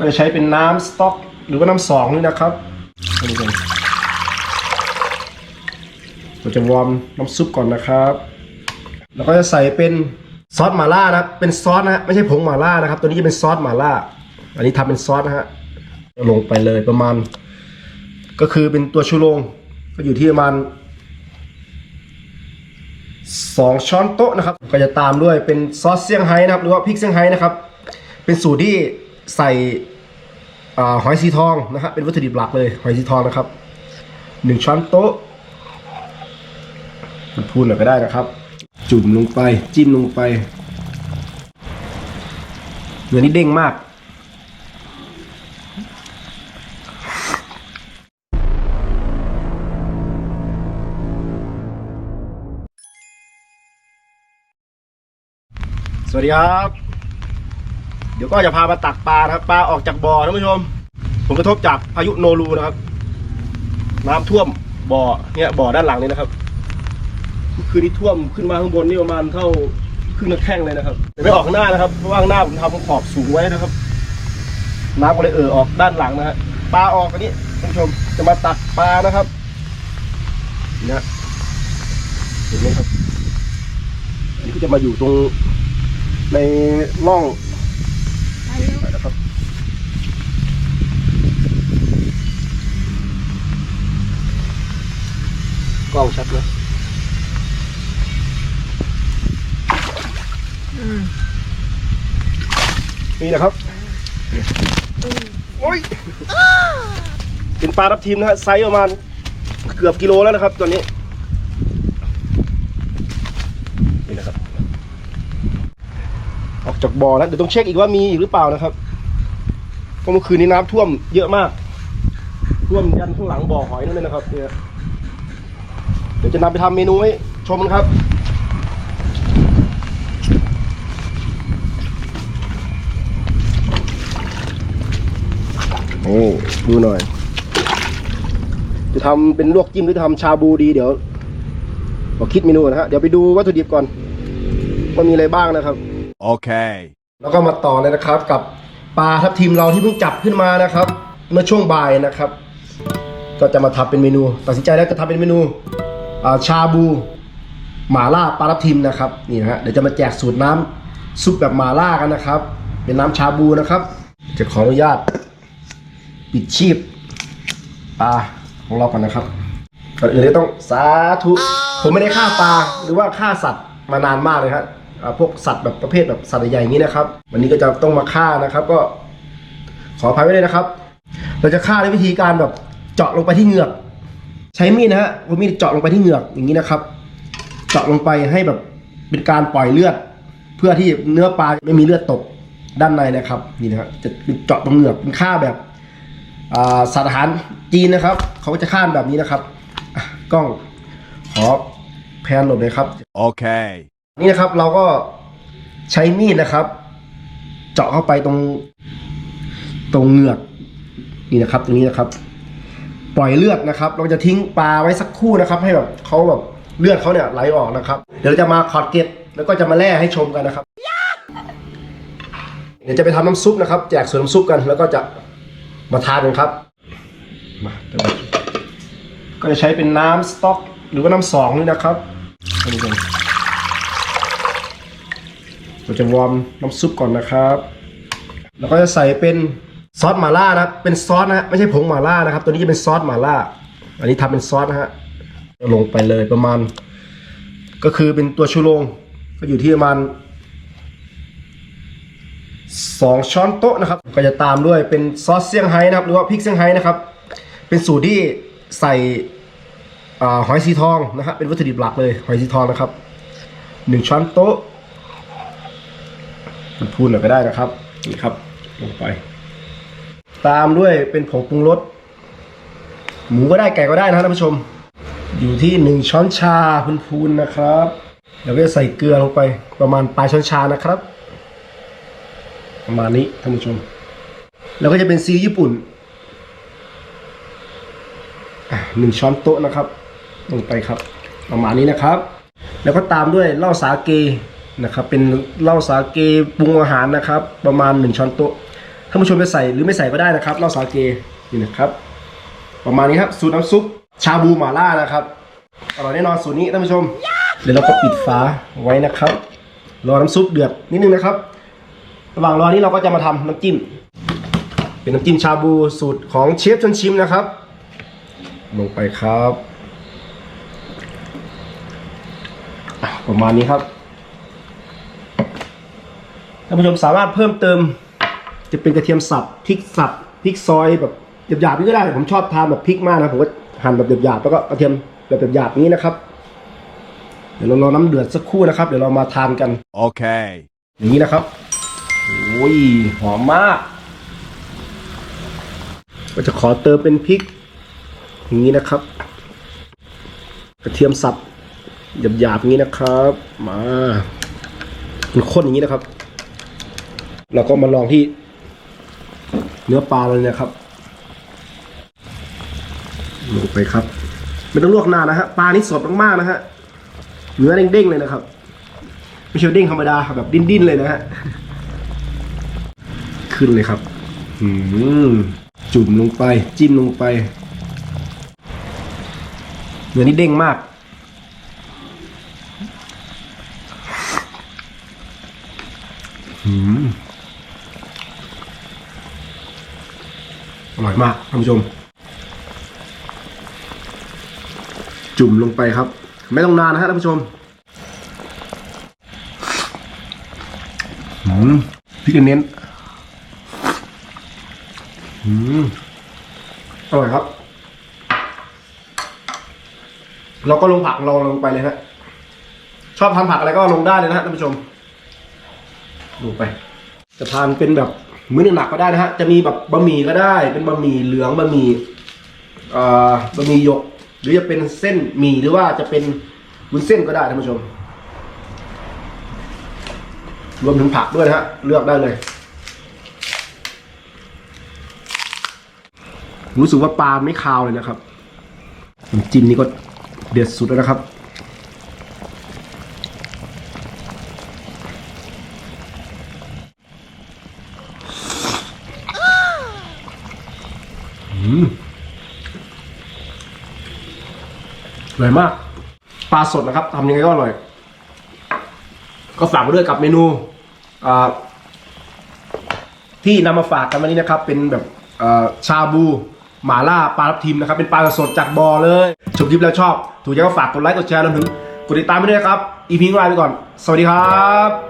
ก็จะใช้เป็นน้ำสต๊อก หรือว่าน้ำสองนี่นะครับนี่ก่อนเราจะวอร์มน้ำซุปก่อนนะครับแล้วก็จะใส่เป็นซอสหม่าล่านะครับเป็นซอสนะฮะไม่ใช่ผงหม่าล่านะครับ ตัวนี้จะเป็นซอสหม่าล่า อันนี้ทำเป็นซอสนะฮะลงไปเลยประมาณ ก็คือเป็นตัวชูโรงก็อยู่ที่ประมาณสองช้อนโต๊ะนะครับ ก็จะตามด้วยเป็นซอสเซี่ยงไฮ้นะครับ หรือว่าพริกเซี่ยงไฮ้นะครับ เป็นสูตรที่ ใส่หอยสีทองนะฮะเป็นวัตถุดิบหลักเลย หอยสีทองนะครับหนึ่งช้อนโต๊ะพูนๆหน่อยก็ได้นะครับ จุ่มลงไปจิ้มลงไปเนื้อนี่เด้งมากสวัสดีครับ ดี๋ยวก็จะพามาตักปลานะครับ ปลาออกจากบ่อท่านผู้ชม ผลกระทบจากพายุโนรูนะครับ น้ำท่วมบ่อเนี่ยบ่อด้านหลังนี่นะครับคืนนี้ท่วมขึ้นมาข้างบนนี่ประมาณเท่าครึ่งหน้าแข้งเลยนะครับแต่ไม่ออกข้างหน้านะครับเพราะว่าข้างหน้าผมทำขอบสูงไว้นะครับ น้ำก็เลยเอ่อออกด้านหลังนะฮะปลาออกอันนี้ท่านผู้ชมจะมาตักปลานะครับเนี่ยเห็นไหมครับอันนี้ก็จะมาอยู่ตรงในร่องนะครับ กล้องชัดไหมนี่นะครับโอ้ยเป็นปลาทับทิมนะฮะไซส์ประมาณเกือบกิโลแล้วนะครับตัวนี้นี่นะครับ ออกจากบ่อแล้วเดี๋ยวต้องเช็คอีกว่ามีอีกหรือเปล่านะครับเพราะเมื่อคืนนี้น้ำท่วมเยอะมาก ท่วมยันข้างหลังบ่อหอยนั่นเลยนะครับเนี่ย เดี๋ยวจะนำไปทำเมนูให้ชมกันครับโอ้ดูหน่อย จะทำเป็นลวกจิ้มหรือทำชาบูดีเดี๋ยวเราคิดเมนูนะฮะ เดี๋ยวไปดูวัตถุดิบก่อนว่ามีอะไรบ้างนะครับ Okay. แล้วก็มาต่อเลยนะครับ กับปลาทับทิมเราที่เพิ่งจับขึ้นมานะครับ เมื่อช่วงบ่ายนะครับ ก็จะมาทำเป็นเมนู ตัดสินใจแล้วจะทำเป็นเมนูอ่า ชาบูหม่าล่าปลาทิมนะครับนี่นะฮะเดี๋ยวจะมาแจกสูตรน้ำซุปแบบหม่าล่ากันนะครับ เป็นน้ำชาบูนะครับ จะขออนุญาต ปิดชีพปลาของเราก่อนนะครับก่อนอื่นเลยต้องสาธุผมไม่ได้ฆ่าปลาหรือว่าฆ่าสัตว์มานานมากเลยครับพวกสัตว์แบบประเภทแบบสัตว์ใหญ่ๆอย่างนี้นะครับ วันนี้ก็จะต้องมาฆ่านะครับ ก็ขออภัยไว้เลยนะครับ เราจะฆ่าด้วยวิธีการแบบเจาะลงไปที่เหงือก ใช้มีดนะฮะเอามีดเจาะลงไปที่เหงือกอย่างนี้นะครับ เจาะลงไปให้แบบเป็นการปล่อยเลือด เพื่อที่เนื้อปลาไม่มีเลือดตกด้านในนะครับนี่นะครับจะเจาะตรงเหงือกเป็นฆ่าแบบอ่าสัตว์อาหารจีนนะครับ เขาก็จะข้ามแบบนี้นะครับอะกล้องขอแพนหลบเลยครับ Okay. นี่นะครับเราก็ใช้มีดนะครับ เจาะเข้าไปตรง ตรงเหงือกนี่นะครับ ตรงนี้นะครับ ปล่อยเลือดนะครับเราจะทิ้งปลาไว้สักครู่นะครับ ให้แบบเขาแบบเลือดเขาเนี่ยไหลออกนะครับ เดี๋ยวจะมาขอดเกล็ดแล้วก็จะมาแล่ให้ชมกันนะครับ เดี๋ยวจะไปทำน้ำซุปนะครับ แจกส่วนน้ำซุปกัน แล้วก็จะมาทานกันครับมาเดี๋ยวก็จะใช้เป็นน้ำสต๊อก หรือว่าน้ำสองนี่นะครับเราจะวอร์มน้ำซุปก่อนนะครับ แล้วก็จะใส่เป็น ซอสหม่าล่านะเป็นซอสนะฮะไม่ใช่ผงหม่าล่านะครับ ตัวนี้จะเป็นซอสหม่าล่า อันนี้ทำเป็นซอสนะฮะลงไปเลยประมาณ ก็คือเป็นตัวชูโรงก็อยู่ที่ประมาณสองช้อนโต๊ะนะครับ ก็จะตามด้วยเป็นซอสเซี่ยงไฮ้นะครับ หรือว่าพริกเซี่ยงไฮ้นะครับ เป็นสูตรที่ใส่หอยสีทองนะครับเป็นวัตถุดิบหลักเลยหอยสีทองนะครับหนึ่งช้อนโต๊ะพูนหน่อยก็ได้นะครับนี่ครับลงไป ตามด้วยเป็นผงปรุงรสหมูก็ได้ไก่ก็ได้นะครับท่านผู้ชม อยู่ที่หนึ่งช้อนชาพูนๆนะครับ เดี๋ยวก็จะใส่เกลือลงไปประมาณปลายช้อนชานะครับ ประมาณนี้ท่านผู้ชม แล้วก็จะเป็นซีอิ๊วญี่ปุ่นหนึ่งช้อนโต๊ะนะครับ ลงไปครับ ประมาณนี้นะครับ แล้วก็ตามด้วยเหล้าสาเกนะครับ เป็นเหล้าสาเกปรุงอาหารนะครับ ประมาณหนึ่งช้อนโต๊ะ ท่านผู้ชมจะใส่หรือไม่ใส่ก็ได้นะครับเหล้าสาเกนี่นะครับ ประมาณนี้ครับสูตรน้ำซุปชาบูหม่าล่านะครับอร่อยแน่นอนสูตรนี้ท่านผู้ชม เดี๋ยวเราก็ปิดฝาไว้นะครับ รอน้ำซุปเดือดนิดนึงนะครับ ระหว่างรอนี้เราก็จะมาทำน้ำจิ้ม เป็นน้ำจิ้มชาบูสูตรของเชฟชนชิมนะครับ ลงไปครับประมาณนี้ครับท่านผู้ชมสามารถเพิ่มเติม จะเป็นกระเทียมสับพริกสับพริกซอยแบบหยาบๆนี่ก็ได้ ผมชอบทานแบบพริกมากนะผมก็หั่นแบบหยาบๆแล้วก็กระเทียมแบบหยาบๆอย่างนี้นะครับ เดี๋ยวเรารอน้ำเดือดสักครู่นะครับ เดี๋ยวเรามาทานกัน Okay. อย่างนี้นะครับโอ้ยหอมมาก ก็จะขอเติมเป็นพริก อย่างนี้นะครับ กระเทียมสับหยาบๆอย่างนี้นะครับ มามันข้นอย่างนี้นะครับ เราก็มาลองที่ เนื้อปลาเลยนะครับลงไปครับ ไม่ต้องลวกนานนะฮะปลานี่สดมากๆนะฮะเนื้อเด้งๆเลยนะครับ ไม่ใช่เด้งธรรมดาครับแบบดิ้นๆเลยนะฮะขึ้นเลยครับอืมจุ่มลงไป จิ้มลงไปเนื้อนี่เด้งมากอืม อร่อยมากท่านผู้ชม จุ่มลงไปครับ ไม่ต้องนานนะฮะท่านผู้ชมอืมพริกเน้นอืมอร่อยครับ เราก็ลงผักเราลงไปเลยฮะชอบทานผักอะไรก็ลงได้เลยนะฮะท่านผู้ชมลงไป จะทานเป็นแบบ มื้อหนักๆก็ได้นะฮะจะมีแบบบะหมี่ก็ได้ เป็นบะหมี่เหลืองบะหมี่เอ่อบะหมี่หยก หรือจะเป็นเส้นหมี่หรือว่าจะเป็นวุ้นเส้นก็ได้ท่านผู้ชม รวมถึงผักด้วยนะฮะเลือกได้เลยรู้สึกว่าปลาไม่คาวเลยนะครับน้ำจิ้มนี่ก็เด็ดสุดแล้วนะครับ อร่อยมาก ปลาสดนะครับทำยังไงก็อร่อย ก็ฝากไว้ด้วยกับเมนูที่นำมาฝากกันวันนี้นะครับ เป็นแบบชาบูหมาล่าปลาทับทิมนะครับ เป็นปลาสดจากบ่อเลยชมคลิปแล้วชอบ ถูกใจก็ฝากกดไลค์กดแชร์รวมถึงกดติดตามไปด้วยนะครับ อีพีงไลน์ไปก่อน สวัสดีครับ